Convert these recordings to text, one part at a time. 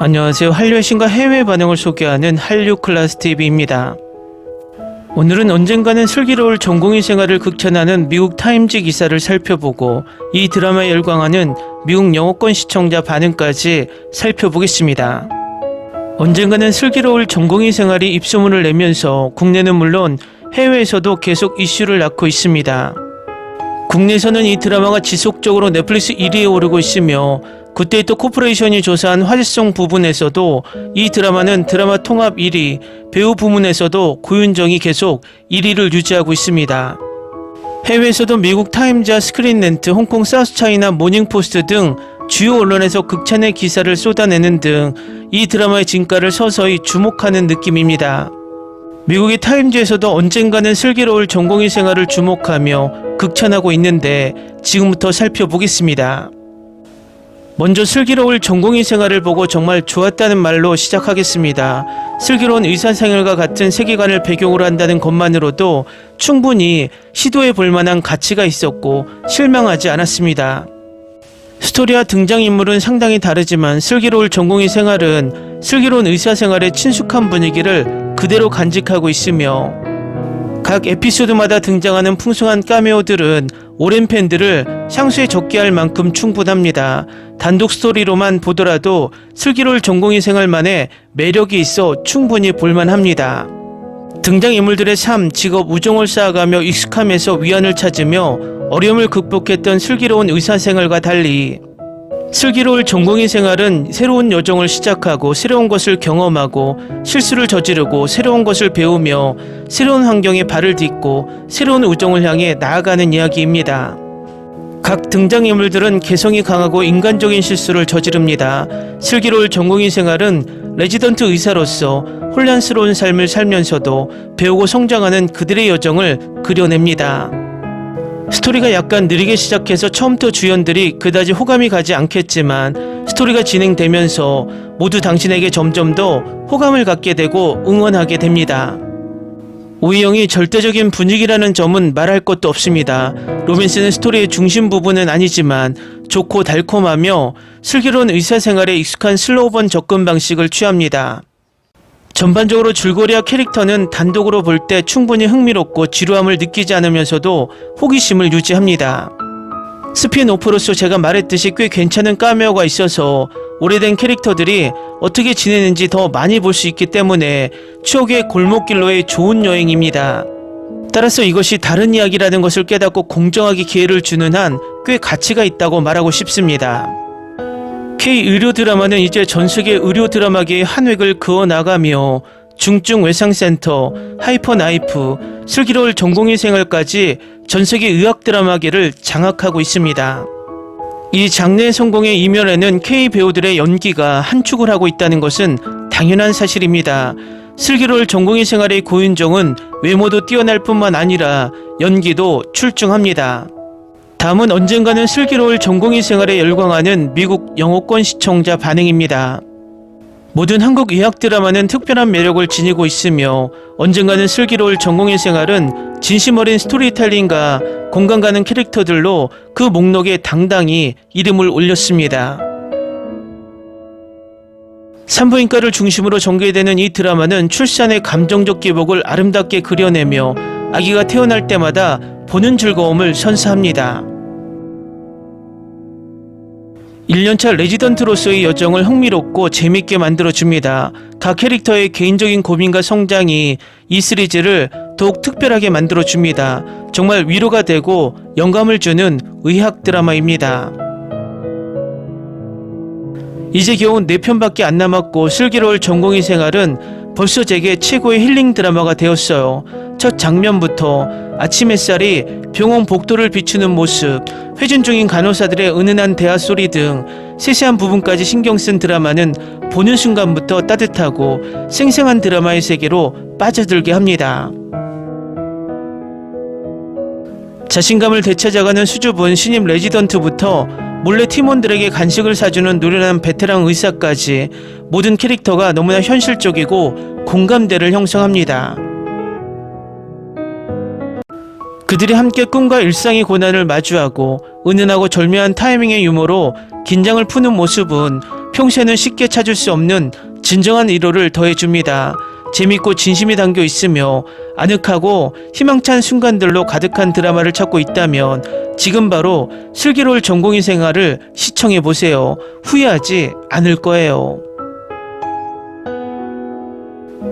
안녕하세요. 한류의 신과 해외 반응을 소개하는 한류 클래스 TV입니다. 오늘은 언젠가는 슬기로울 전공의 생활을 극찬하는 미국 타임지 기사를 살펴보고 이 드라마에 열광하는 미국 영어권 시청자 반응까지 살펴보겠습니다. 언젠가는 슬기로울 전공의 생활이 입소문을 내면서 국내는 물론 해외에서도 계속 이슈를 낳고 있습니다. 국내에서는 이 드라마가 지속적으로 넷플릭스 1위에 오르고 있으며 굿데이터 코퍼레이션이 조사한 화제성 부분에서도 이 드라마는 드라마 통합 1위, 배우 부문에서도 고윤정이 계속 1위를 유지하고 있습니다. 해외에서도 미국 타임즈와 스크린렌트, 홍콩 사우스차이나 모닝포스트 등 주요 언론에서 극찬의 기사를 쏟아내는 등 이 드라마의 진가를 서서히 주목하는 느낌입니다. 미국의 타임즈에서도 언젠가는 슬기로울 전공의 생활을 주목하며 극찬하고 있는데 지금부터 살펴보겠습니다. 먼저 슬기로울 전공의 생활을 보고 정말 좋았다는 말로 시작하겠습니다. 슬기로운 의사 생활과 같은 세계관을 배경으로 한다는 것만으로도 충분히 시도해 볼 만한 가치가 있었고 실망하지 않았습니다. 스토리와 등장인물은 상당히 다르지만 슬기로울 전공의 생활은 슬기로운 의사 생활의 친숙한 분위기를 그대로 간직하고 있으며 각 에피소드마다 등장하는 풍성한 카메오들은 오랜 팬들을 향수에 적게 할 만큼 충분합니다. 단독 스토리로만 보더라도 슬기로울 전공의 생활만의 매력이 있어 충분히 볼만합니다. 등장인물들의 삶, 직업, 우정을 쌓아가며 익숙함에서 위안을 찾으며 어려움을 극복했던 슬기로운 의사 생활과 달리 슬기로울 전공의 생활은 새로운 여정을 시작하고 새로운 것을 경험하고 실수를 저지르고 새로운 것을 배우며 새로운 환경에 발을 딛고 새로운 우정을 향해 나아가는 이야기입니다. 각 등장인물들은 개성이 강하고 인간적인 실수를 저지릅니다. 슬기로울 전공의 생활은 레지던트 의사로서 혼란스러운 삶을 살면서도 배우고 성장하는 그들의 여정을 그려냅니다. 스토리가 약간 느리게 시작해서 처음부터 주연들이 그다지 호감이 가지 않겠지만 스토리가 진행되면서 모두 당신에게 점점 더 호감을 갖게 되고 응원하게 됩니다. 오이영이 절대적인 분위기라는 점은 말할 것도 없습니다. 로맨스는 스토리의 중심 부분은 아니지만 좋고 달콤하며 슬기로운 의사생활에 익숙한 슬로우번 접근 방식을 취합니다. 전반적으로 줄거리와 캐릭터는 단독으로 볼 때 충분히 흥미롭고 지루함을 느끼지 않으면서도 호기심을 유지합니다. 스피노프로서 제가 말했듯이 꽤 괜찮은 까메오가 있어서 오래된 캐릭터들이 어떻게 지내는지 더 많이 볼 수 있기 때문에 추억의 골목길로의 좋은 여행입니다. 따라서 이것이 다른 이야기라는 것을 깨닫고 공정하게 기회를 주는 한 꽤 가치가 있다고 말하고 싶습니다. K 의료 드라마는 이제 전 세계 의료 드라마계의 한 획을 그어 나가며 중증 외상센터, 하이퍼 나이프, 슬기로울 전공의 생활까지 전 세계 의학 드라마계를 장악하고 있습니다. 이 장르의 성공의 이면에는 K 배우들의 연기가 한 축을 하고 있다는 것은 당연한 사실입니다. 슬기로울 전공의 생활의 고윤정은 외모도 뛰어날 뿐만 아니라 연기도 출중합니다. 다음은 언젠가는 슬기로울 전공의 생활에 열광하는 미국 영어권 시청자 반응입니다. 모든 한국 의학 드라마는 특별한 매력을 지니고 있으며 언젠가는 슬기로울 전공의 생활은 진심 어린 스토리텔링과 공감 가는 캐릭터들로 그 목록에 당당히 이름을 올렸습니다. 산부인과를 중심으로 전개되는 이 드라마는 출산의 감정적 기복을 아름답게 그려내며 아기가 태어날 때마다 보는 즐거움을 선사합니다. 1년차 레지던트로서의 여정을 흥미롭고 재밌게 만들어줍니다. 각 캐릭터의 개인적인 고민과 성장이 이 시리즈를 더욱 특별하게 만들어줍니다. 정말 위로가 되고 영감을 주는 의학 드라마입니다. 이제 겨우 4편밖에 안 남았고 슬기로울 전공의 생활은 벌써 제게 최고의 힐링 드라마가 되었어요. 첫 장면부터 아침 햇살이 병원 복도를 비추는 모습, 회전 중인 간호사들의 은은한 대화 소리 등 세세한 부분까지 신경 쓴 드라마는 보는 순간부터 따뜻하고 생생한 드라마의 세계로 빠져들게 합니다. 자신감을 되찾아가는 수줍은 신임 레지던트부터 몰래 팀원들에게 간식을 사주는 노련한 베테랑 의사까지 모든 캐릭터가 너무나 현실적이고 공감대를 형성합니다. 그들이 함께 꿈과 일상의 고난을 마주하고 은은하고 절묘한 타이밍의 유머로 긴장을 푸는 모습은 평소에는 쉽게 찾을 수 없는 진정한 위로를 더해줍니다. 재밌고 진심이 담겨 있으며 아늑하고 희망찬 순간들로 가득한 드라마를 찾고 있다면 지금 바로 슬기로울 전공의 생활을 시청해 보세요. 후회하지 않을 거예요.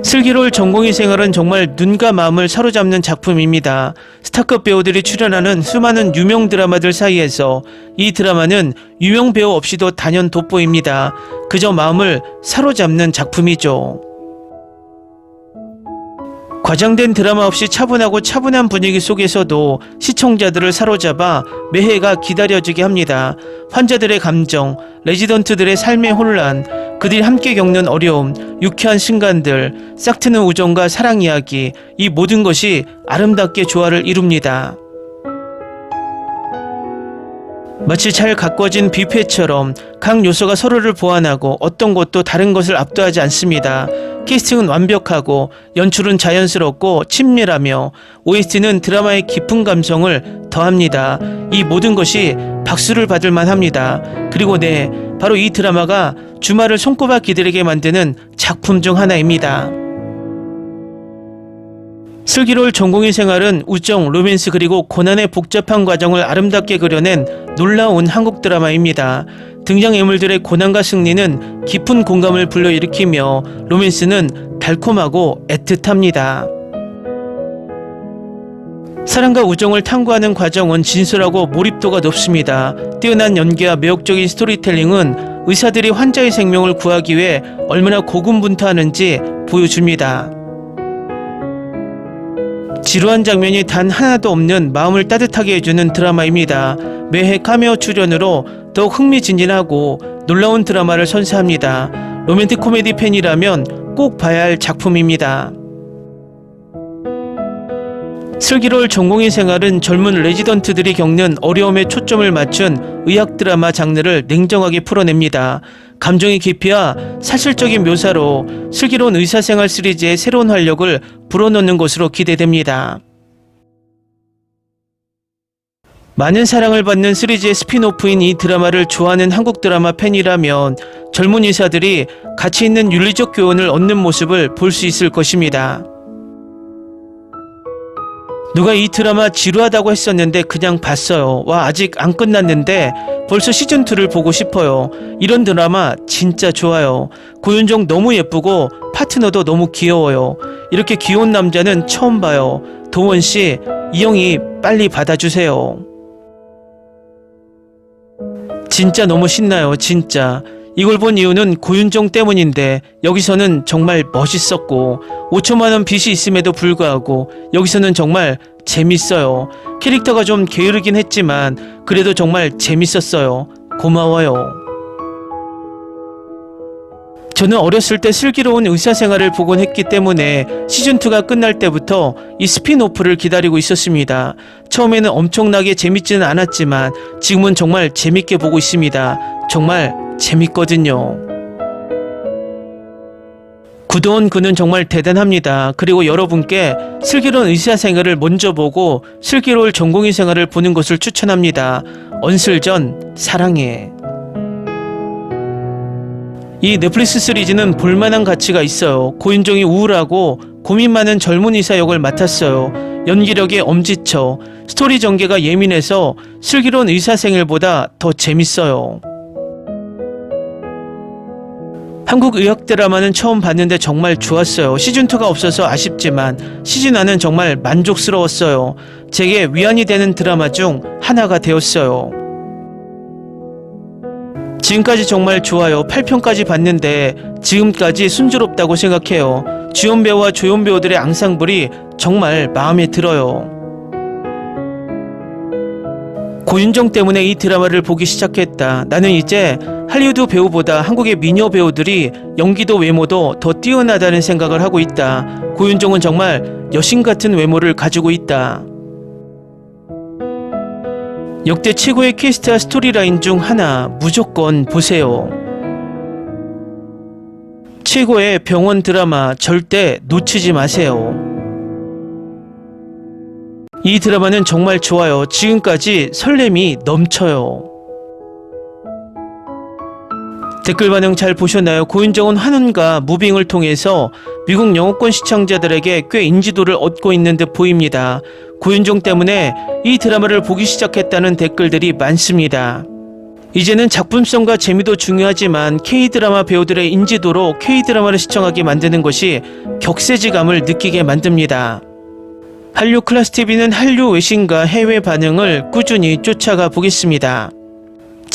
슬기로울 전공의 생활은 정말 눈과 마음을 사로잡는 작품입니다. 스타급 배우들이 출연하는 수많은 유명 드라마들 사이에서 이 드라마는 유명 배우 없이도 단연 돋보입니다. 그저 마음을 사로잡는 작품이죠. 과장된 드라마 없이 차분하고 차분한 분위기 속에서도 시청자들을 사로잡아 매해가 기다려지게 합니다. 환자들의 감정, 레지던트들의 삶의 혼란, 그들이 함께 겪는 어려움, 유쾌한 순간들, 싹트는 우정과 사랑 이야기, 이 모든 것이 아름답게 조화를 이룹니다. 마치 잘 가꿔진 뷔페처럼 각 요소가 서로를 보완하고 어떤 것도 다른 것을 압도하지 않습니다. 캐스팅은 완벽하고 연출은 자연스럽고 친밀하며 OST는 드라마의 깊은 감성을 더합니다. 이 모든 것이 박수를 받을 만합니다. 그리고 네, 바로 이 드라마가 주말을 손꼽아 기다리게 만드는 작품 중 하나입니다. 슬기로울 전공의 생활은 우정, 로맨스 그리고 고난의 복잡한 과정을 아름답게 그려낸 놀라운 한국 드라마입니다. 등장인물들의 고난과 승리는 깊은 공감을 불러일으키며 로맨스는 달콤하고 애틋합니다. 사랑과 우정을 탐구하는 과정은 진솔하고 몰입도가 높습니다. 뛰어난 연기와 매혹적인 스토리텔링은 의사들이 환자의 생명을 구하기 위해 얼마나 고군분투하는지 보여줍니다. 지루한 장면이 단 하나도 없는 마음을 따뜻하게 해주는 드라마입니다. 매해 카메오 출연으로 더욱 흥미진진하고 놀라운 드라마를 선사합니다. 로맨틱 코미디 팬이라면 꼭 봐야 할 작품입니다. 슬기로울 전공의 생활은 젊은 레지던트들이 겪는 어려움에 초점을 맞춘 의학 드라마 장르를 냉정하게 풀어냅니다. 감정의 깊이와 사실적인 묘사로 슬기로운 의사생활 시리즈의 새로운 활력을 불어넣는 것으로 기대됩니다. 많은 사랑을 받는 시리즈의 스피노프인 이 드라마를 좋아하는 한국 드라마 팬이라면 젊은 의사들이 가치 있는 윤리적 교훈을 얻는 모습을 볼 수 있을 것입니다. 누가 이 드라마 지루하다고 했었는데 그냥 봤어요. 와, 아직 안 끝났는데 벌써 시즌2를 보고 싶어요. 이런 드라마 진짜 좋아요. 고윤정 너무 예쁘고 파트너도 너무 귀여워요. 이렇게 귀여운 남자는 처음 봐요. 도원 씨, 이영이 빨리 받아주세요. 진짜 너무 신나요, 진짜. 이걸 본 이유는 고윤정 때문인데 여기서는 정말 멋있었고 5천만 원 빚이 있음에도 불구하고 여기서는 정말 재밌어요. 캐릭터가 좀 게으르긴 했지만 그래도 정말 재밌었어요. 고마워요. 저는 어렸을 때 슬기로운 의사 생활을 보곤 했기 때문에 시즌2가 끝날 때부터 이 스피노프를 기다리고 있었습니다. 처음에는 엄청나게 재밌지는 않았지만 지금은 정말 재밌게 보고 있습니다. 정말 재밌거든요. 구도원 그는 정말 대단합니다. 그리고 여러분께 슬기로운 의사 생활을 먼저 보고 슬기로울 전공의 생활을 보는 것을 추천합니다. 언슬전 사랑해. 이 넷플릭스 시리즈는 볼만한 가치가 있어요. 고윤정이 우울하고 고민 많은 젊은 의사 역을 맡았어요. 연기력에 엄지쳐 스토리 전개가 예민해서 슬기로운 의사 생활보다 더 재밌어요. 한국 의학 드라마는 처음 봤는데 정말 좋았어요. 시즌2가 없어서 아쉽지만 시즌1은 정말 만족스러웠어요. 제게 위안이 되는 드라마 중 하나가 되었어요. 지금까지 정말 좋아요. 8편까지 봤는데 지금까지 순조롭다고 생각해요. 주연 배우와 조연 배우들의 앙상블이 정말 마음에 들어요. 고윤정 때문에 이 드라마를 보기 시작했다. 나는 이제 할리우드 배우보다 한국의 미녀 배우들이 연기도 외모도 더 뛰어나다는 생각을 하고 있다. 고윤정은 정말 여신 같은 외모를 가지고 있다. 역대 최고의 퀘스트와 스토리라인 중 하나 무조건 보세요. 최고의 병원 드라마 절대 놓치지 마세요. 이 드라마는 정말 좋아요. 지금까지 설렘이 넘쳐요. 댓글 반응 잘 보셨나요? 고윤정은 환원과 무빙을 통해서 미국 영어권 시청자들에게 꽤 인지도를 얻고 있는 듯 보입니다. 고윤정 때문에 이 드라마를 보기 시작했다는 댓글들이 많습니다. 이제는 작품성과 재미도 중요하지만 K-드라마 배우들의 인지도로 K-드라마를 시청하게 만드는 것이 격세지감을 느끼게 만듭니다. 한류 클래스 TV는 한류 외신과 해외 반응을 꾸준히 쫓아가 보겠습니다.